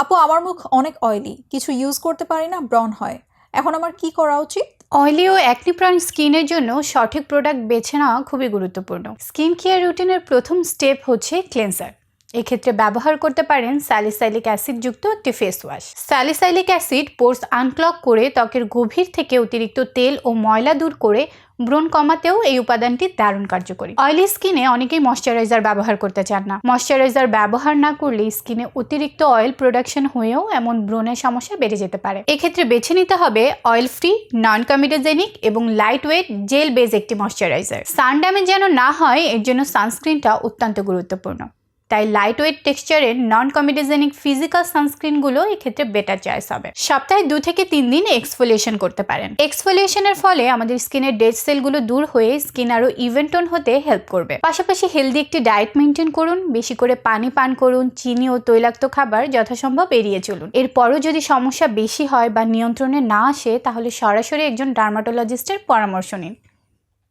আপু, আমার মুখ অনেক অয়েলি কিছু ইউজ করতে পারি না ব্রন হয়। এখন আমার কি করা উচিত? অয়েলি ও অ্যাক্নিপ্রন স্কিনের জন্য সঠিক প্রোডাক্ট বেছে নেওয়া খুবই গুরুত্বপূর্ণ। স্কিন কেয়ার রুটিনের প্রথম স্টেপ হচ্ছে ক্লেন্সার এক্ষেত্রে ব্যবহার করতে পারেন স্যালিসাইলিক অ্যাসিড যুক্ত একটি face wash salicylic acid pores unclog করে ত্বকের গভীর থেকে অতিরিক্ত তেল ও ময়লা দূর করে ব্রণ কমাতেও এই উপাদানটি দারুণ কার্যকরী। অয়েলি স্কিনে অনেকেই ময়শ্চারাইজার ব্যবহার করতে চান না। ময়শ্চারাইজার ব্যবহার না করলে স্কিনে অতিরিক্ত অয়েল প্রোডাকশন হয়েও এমন ব্রণের সমস্যা বেড়ে যেতে পারে। এক্ষেত্রে বেছে নিতে হবে অয়েল ফ্রি নন কমিডোজেনিক এবং লাইট ওয়েট জেল বেজ একটি ময়শ্চারাইজার সান ড্যামেজ যেন না হয়, এর জন্য সানস্ক্রিনটা অত্যন্ত গুরুত্বপূর্ণ। তাই লাইট ওয়েট টেক্সচারের নন কমিডোজেনিক ফিজিক্যাল সানস্ক্রিনগুলো এক্ষেত্রে বেটার চয়েস হবে। সপ্তাহে দু থেকে তিন দিন এক্সফোলিয়েশন করতে পারেন। এক্সফোলিয়েশনের ফলে আমাদের স্কিনের ডেড সেলগুলো দূর হয়ে স্কিন আরও ইভেন্টন হতে হেল্প করবে। পাশাপাশি হেলদি একটি ডায়েট মেনটেন করুন, বেশি করে পানি পান করুন, চিনি ও তৈলাক্ত খাবার যথাসম্ভব এড়িয়ে চলুন। এরপরও যদি সমস্যা বেশি হয় বা নিয়ন্ত্রণে না আসে, তাহলে সরাসরি একজন ডার্মাটোলজিস্টের পরামর্শ নিন।